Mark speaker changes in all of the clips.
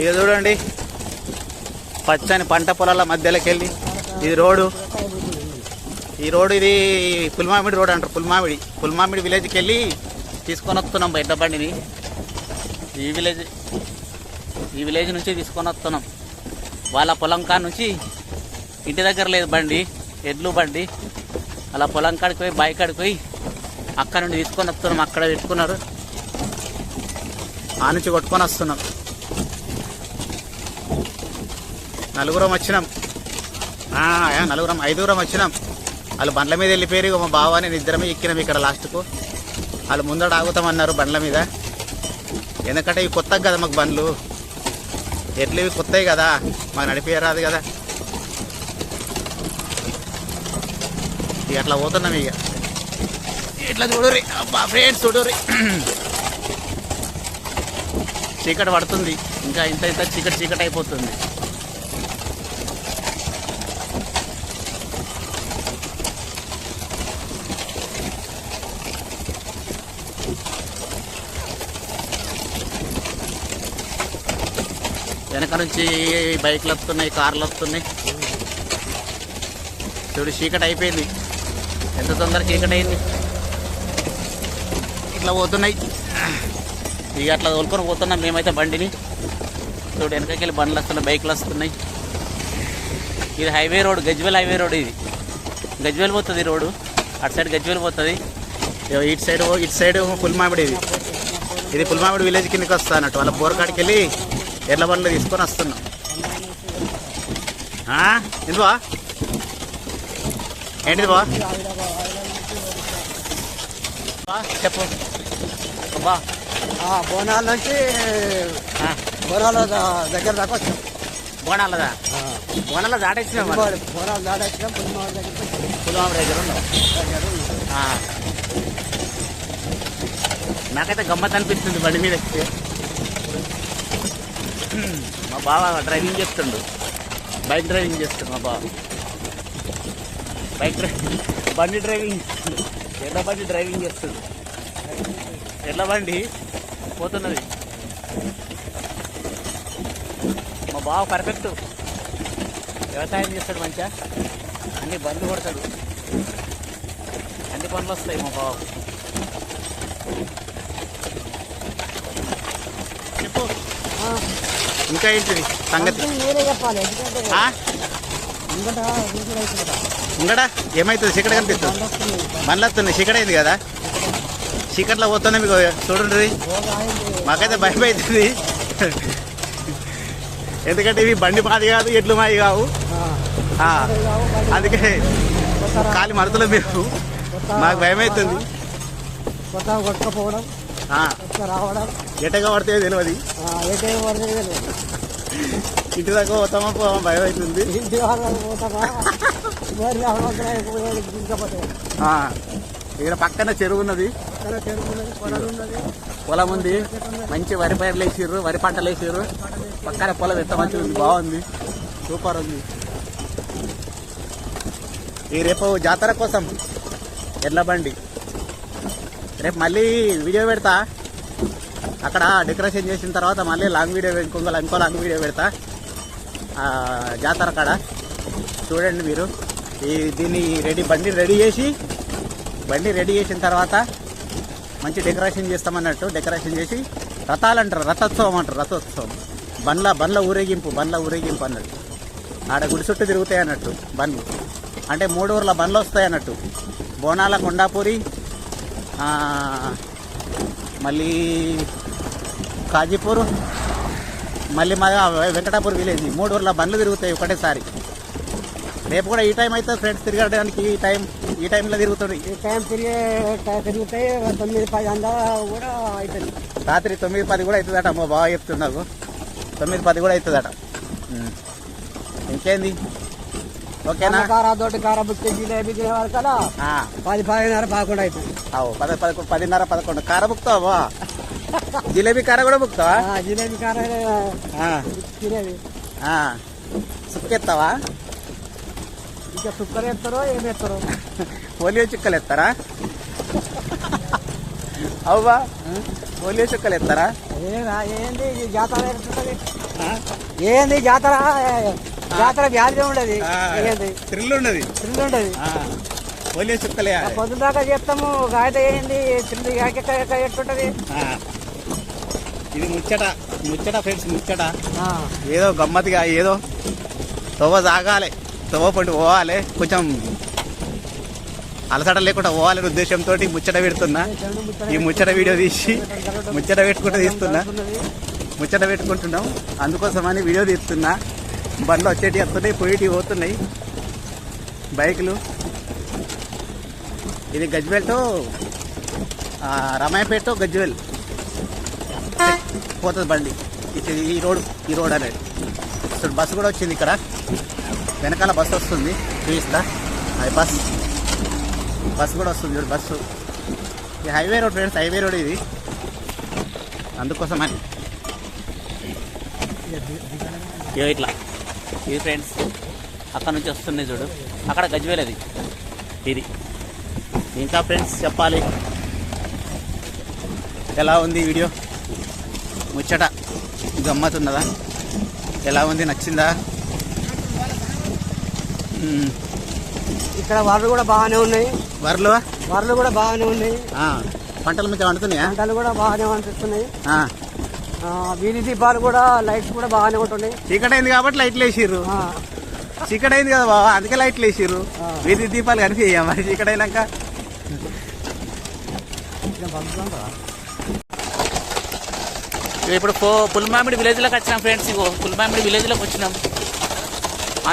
Speaker 1: ఇక చూడండి. పచ్చని పంట పొలాల మధ్యలోకి వెళ్ళి ఇది రోడ్డు. ఈ రోడ్డు ఇది పుల్మామిడి రోడ్ అంటారు పుల్మామిడి. పుల్మామిడి విలేజ్కి వెళ్ళి తీసుకొని వస్తున్నాం బయట బండిని. ఈ విలేజ్ ఈ విలేజ్ నుంచి తీసుకొని వస్తున్నాం. వాళ్ళ పొలం కాడ నుంచి ఇంటి దగ్గర లేదు బండి ఎడ్లు బండి. అలా పొలం కాడికి పోయి బైక్ కాడికి పోయి అక్కడ నుండి తీసుకొని వస్తున్నాం అక్కడ పెట్టుకున్నారు. ఆ నుంచి కొట్టుకొని వస్తున్నాం. నలుగురం వచ్చినాం. నలుగురం ఐదుగురం వచ్చినాం. వాళ్ళు బండ్ల మీద వెళ్ళిపోయారు మా బావ నేను ఇద్దరమే ఎక్కినాం ఇక్కడ లాస్ట్కు. వాళ్ళు ముందడ ఆగుతామన్నారు బండ్ల మీద. ఎందుకంటే ఇవి కొత్త కదా మాకు బండ్లు. ఎట్లు ఇవి కొత్తవి కదా మాకు నడిపేయరాదు కదా. ఇక అట్లా పోతున్నాం ఇక ఇట్లా చూడరి అబ్బా ఫ్రెండ్స్ చూడరి చీకటి పడుతుంది ఇంకా ఇంత ఇంత చీకటి చీకటి అయిపోతుంది. వెనక నుంచి బైక్లు వస్తున్నాయి కార్లు వస్తున్నాయి. చూడు చీకటి అయిపోయింది. ఎంత తొందర చీకటి అయింది. ఇట్లా పోతున్నాయి. ఇక అట్లా తోలుకొని పోతున్నాం మేమైతే బండిని. చూడు వెనకకి వెళ్ళి బండ్లు వస్తున్నాయి బైక్లు వస్తున్నాయి. ఇది highway road Gajwel highway road ఇది. గజ్వేల్ పోతుంది రోడ్డు అటు సైడ్ గజ్వేల్ పోతుంది. ఇటు సైడ్ ఇటు సైడ్ పుల్మామిడి ఇది. ఇది పుల్మామిడి విలేజ్ కిందకి వస్తా అన్నట్టు. వాళ్ళ బోరకాడికి వెళ్ళి ఎడ్ల బండ్లు తీసుకొని వస్తున్నాం? ఏంటి బా ఏంటిది బా? చెప్పు. బా.
Speaker 2: బోనాల నుంచి బోనాల దగ్గర దాకా వచ్చాం.
Speaker 1: బోనాలదా? బోనాల దాటేసినాం
Speaker 2: బోనాలు వచ్చాం.
Speaker 1: పుల్మామిడి దగ్గర ఉన్నాం
Speaker 2: దగ్గర ఉన్నాం.
Speaker 1: నాకైతే గమ్మత్ అనిపిస్తుంది బండి మీద మా బావ డ్రైవింగ్ చేస్తుండు. బైక్ డ్రైవింగ్ చేస్తుండు మా బావ. బైక్ డ్రైవింగ్ బండి డ్రైవింగ్ ఎడ్ల బండి డ్రైవింగ్ చేస్తుంది ఎడ్ల బండి పోతున్నది. మా బావ పర్ఫెక్ట్. వ్యవసాయం చేస్తాడు మంచిగా. అన్ని బండ్లు కొడతాడు. అన్ని పనులు వస్తాయి మా బావ. చెప్పు. ఇంకా ఏంటిది? సంగతి? ఉంగడా ఏమవుతుంది చీకటి కనిపిస్తుంది
Speaker 2: బండ్లు వస్తున్నాయి.
Speaker 1: బండ్లు వస్తుంది చీకటి అయింది కదా? చీకట్లో పోతున్నా మీకు చూడండి. మాకైతే భయం అవుతుంది. ఎందుకంటే ఇవి బండి మాది కాదు ఎడ్లు మాది కావు. అందుకే కాలి మరుతులు మీరు మాకు భయం అవుతుంది.
Speaker 2: కొత్త కొట్టుకపోవడం రావడం.
Speaker 1: ఎటగా పడితే తెలియదు. ఇంటి దాకా పోతామా? పోవా భయం అవుతుంది
Speaker 2: ఇంటి
Speaker 1: ఇక్కడ పక్కన చెరువు ఉన్నది
Speaker 2: ఉన్నది
Speaker 1: పొలం ఉంది. మంచి వరి పైర్లు వేసిర్రు వరి పంటలు వేసిర్రు. పక్కన పొలం ఎంత మంచిగా ఉంది బాగుంది. సూపర్ ఉంది. ఈ రేపు జాతర కోసం ఎడ్ల బండి. రేపు మళ్ళీ వీడియో పెడతా. అక్కడ డెకరేషన్ చేసిన తర్వాత మళ్ళీ లాంగ్ వీడియో ఇంకొక ఇంకో లాంగ్ వీడియో పెడతా. జాతర కాడ. చూడండి మీరు. ఈ దీన్ని రెడీ బండి రెడీ చేసి బండి రెడీ చేసిన తర్వాత మంచి డెకరేషన్ చేస్తామన్నట్టు డెకరేషన్ చేసి రథాలు అంటారు. రథోత్సవం అంటారు. రథోత్సవం. బండ్ల బండ్ల ఊరేగింపు బండ్ల ఊరేగింపు అన్నట్టు. ఆడ గుడి చుట్టూ తిరుగుతాయి అన్నట్టు బండ్లు. అంటే మూడు ఊర్ల బండ్లు వస్తాయి అన్నట్టు. బోనాల కొండాపూరి మళ్ళీ కాజీపూర్ మళ్ళీ మా వెంకటాపూర్ విలేజ్. మూడు ఊర్ల బండ్లు తిరుగుతాయి ఒకటేసారి. రేపు కూడా ఈ టైం అయితే ఫ్రెండ్స్ తిరగడానికి ఈ టైం ఈ టైంలో తిరుగుతుంది.
Speaker 2: ఈ టైం తిరిగే టైం తిరుగుతాయి తొమ్మిది పది అందా కూడా అవుతుంది
Speaker 1: రాత్రి తొమ్మిది పది కూడా అవుతుందట మా బాగా చెప్తున్నావు తొమ్మిది పది కూడా అవుతుందట. ఇంకేంది? ఓకేనా?
Speaker 2: కార దొడ్డు కార బుక్కి జిలేబీ తినే వరకల్లా
Speaker 1: ఆ,
Speaker 2: పది పదిన్నర పదకొండు అవుతుంది
Speaker 1: అవు పద పదకొండు పదిన్నర పదకొండు. కార బుక్తావా? జిలేబీ కార కూడా బుక్తావా
Speaker 2: జిలేబీ కార.
Speaker 1: సుక్కెత్తావా?
Speaker 2: ఇంకా సుక్కర్ ఎత్తారో ఏం ఎత్తారో
Speaker 1: పోలియో చుక్కలు ఎత్తారా అవువా. పోలియో చుక్కలు ఎత్తారా
Speaker 2: ఏంది జాతర? ఏంది జాతర? జాతర వ్యాధి ఉండదు. ఏంది?
Speaker 1: థ్రిల్ ఉన్నది
Speaker 2: థ్రిల్ ఉండదు.
Speaker 1: పోలీసు చుక్కలే.
Speaker 2: పొద్దున దాకా చెప్తాము గాయత ఏంది? థ్రిల్ ఎట్లుంటది
Speaker 1: ఆ. ఇది ముచ్చట ముచ్చట ఫ్రెండ్స్ ముచ్చట. ఏదో గమ్మత్తుగా ఏదో తవ్వ సాగాలి తవ్వ పండు పోవాలి కొంచెం అలసట లేకుండా పోవాలనే ఉద్దేశంతో ముచ్చట పెడుతున్నా. ఈ ముచ్చట వీడియో తీసి ముచ్చట పెట్టుకుంటూ తీస్తున్నా. ముచ్చట పెట్టుకుంటున్నాం. అందుకోసమని వీడియో తీస్తున్నా. బండ్లు వచ్చేటి వస్తున్నాయి పోయేటి పోతున్నాయి. బైకులు. ఇది గజ్వేల్ టు ఆ, రామాయపేట టు గజ్వేల్. పోతుంది బండి. ఇది ఈ రోడ్ ఈ రోడ్ అనేది. ఇప్పుడు బస్సు కూడా వచ్చింది ఇక్కడ. వెనకాల బస్సు వస్తుంది. చూపిస్తా. అది బస్. బస్సు కూడా వస్తుంది చూడు బస్సు. ఈ highway road friends highway road ఇది. అందుకోసమని. ఇట్లా. ఇది ఫ్రెండ్స్ అక్కడ నుంచి వస్తుంది చూడు. అక్కడ గజ్వేలది అది. ఇది. ఇంకా ఫ్రెండ్స్ చెప్పాలి. ఎలా ఉంది వీడియో? ముచ్చట. గమ్మతున్నదా ఎలా ఉంది? నచ్చిందా.
Speaker 2: ఇక్కడ వరలు కూడా బాగానే ఉన్నాయి.
Speaker 1: వరలు?
Speaker 2: వరలు కూడా బాగానే ఉన్నాయి.
Speaker 1: పంటలు మంచిగా వండుతున్నాయా
Speaker 2: పంటలు కూడా బాగానే
Speaker 1: ఆ,
Speaker 2: వీధి దీపాలు కూడా లైట్స్ కూడా బాగానే ఉంటున్నాయి.
Speaker 1: చీకటి అయింది కాబట్టి లైట్లు వేసిర్రు. చీకటి అయింది కదా బాబా అందుకే లైట్లు వేసిర్రు. వీధి దీపాలు కనిపించాయా మరి చీకటి అయినాక
Speaker 2: ఇక్కడ పంపుతాం కదా.
Speaker 3: ఇగో ఇప్పుడు పో పుల్మామిడి విలేజ్లోకి వచ్చినాం ఫ్రెండ్స్ ఇగో పుల్మామిడి విలేజ్లోకి వచ్చినాం.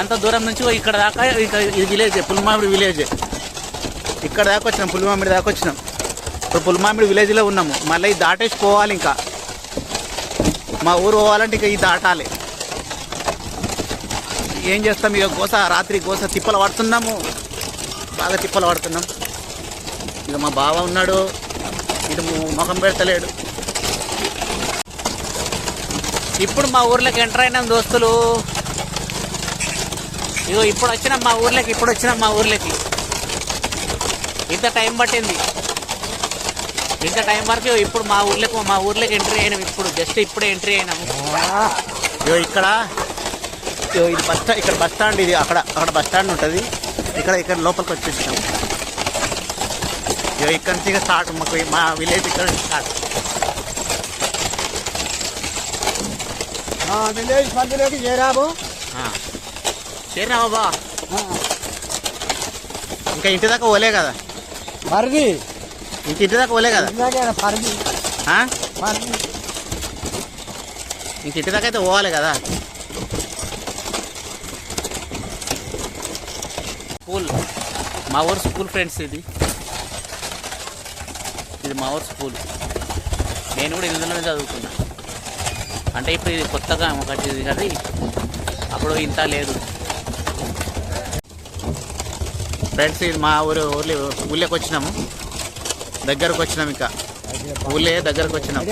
Speaker 3: అంత దూరం నుంచి ఇక్కడ దాకా ఇక ఇది విలేజ్ పుల్మామిడి విలేజ్
Speaker 1: ఇక్కడ దాకా వచ్చినాం పులిమామిడి దాకా వచ్చినాం. ఇప్పుడు పుల్మామిడి విలేజ్లో ఉన్నాము. మళ్ళీ ఇది దాటేసి పోవాలి ఇంకా. మా ఊరు పోవాలంటే ఇక ఇది దాటాలి. ఏం చేస్తాం ఇక గోస రాత్రి గోస తిప్పలు పడుతున్నాము. బాగా తిప్పలు పడుతున్నాం. ఇక మా బావ ఉన్నాడు. ఇటు ముఖం పెడతలేడు.
Speaker 3: ఇప్పుడు మా ఊర్లోకి ఎంటర్ అయినాం దోస్తులు. ఇగో ఇప్పుడు వచ్చినాం మా ఊర్లోకి ఇప్పుడు వచ్చినాం మా ఊర్లోకి. ఇంత టైం పట్టింది. ఇంత టైం వరకు ఇప్పుడు మా ఊర్లోకి మా ఊర్లోకి ఎంట్రీ అయినాం ఇప్పుడు. జస్ట్ ఇప్పుడే ఎంట్రీ అయినాము.
Speaker 1: ఇగో ఇక్కడ ఇగో ఇది బస్ స్టాండ్ ఇక్కడ బస్ స్టాండ్ ఇది అక్కడ అక్కడ బస్ స్టాండ్ ఉంటుంది. ఇక్కడ ఇక్కడ లోపలికి వచ్చేసినాం. ఇగో ఇక్కడ నుంచి స్టార్ట్ మాకు మా విలేజ్ ఇక్కడ స్టార్ట్.
Speaker 2: విలేజ్ పరిధిలోకి చేరాము.
Speaker 3: బాబా
Speaker 1: ఇంకా ఇంటి దాకా పోలే కదా?
Speaker 2: పరిధి.
Speaker 1: ఇంక ఇంటి దాకా పోలే కదా?
Speaker 2: పరిధి? పరిధి.
Speaker 1: ఇంక ఇంటి దాకా అయితే పోవాలి కదా?
Speaker 3: స్కూల్. మా ఊరు స్కూల్ ఫ్రెండ్స్ ఇది. ఇది మా ఊరు స్కూల్. నేను కూడా ఇందులోనే చదువుకున్నా. అంటే ఇప్పుడు ఇది కొత్తగా ఒకటి ఇది కదా అప్పుడు ఇంత లేదు.
Speaker 1: ఫ్రెండ్స్ ఇది మా ఊరు ఊర్లో ఊళ్ళోకి వచ్చినాము. దగ్గరకు వచ్చినాం ఇంకా. ఊళ్ళే దగ్గరకు వచ్చినాం.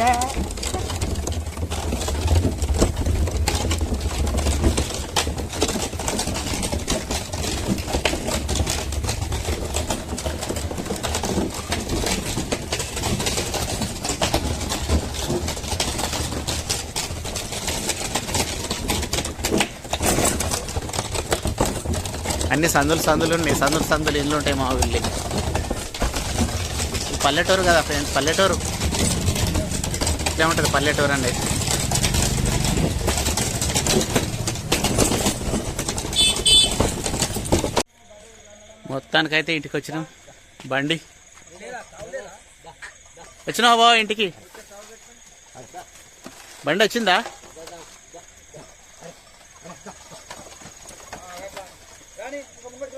Speaker 1: అన్ని సందులు సందులు ఉన్నాయి. సందులు సందులు ఇల్లు ఉంటాయి మా ఊళ్ళో పల్లెటూరు కదా ఫ్రెండ్స్ పల్లెటూరు. ఇట్లా ఉంటుంది పల్లెటూరు అండి.
Speaker 3: మొత్తానికైతే ఇంటికి వచ్చినాం. బండి. వచ్చినావా ఇంటికి? బండి వచ్చిందా?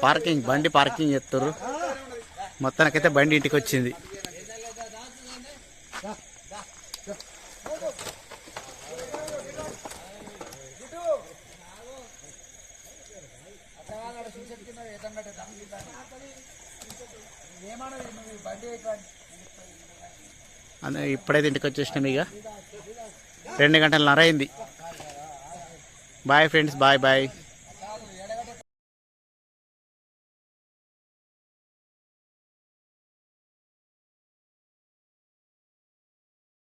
Speaker 1: పార్కింగ్ బండి పార్కింగ్ చేస్తారు. మొత్తానికైతే బండి ఇంటికి వచ్చింది. అదే ఇప్పుడైతే ఇంటికి వచ్చేసినాం ఇక. రెండు గంటల నరైంది బాయ్ ఫ్రెండ్స్ బాయ్ బాయ్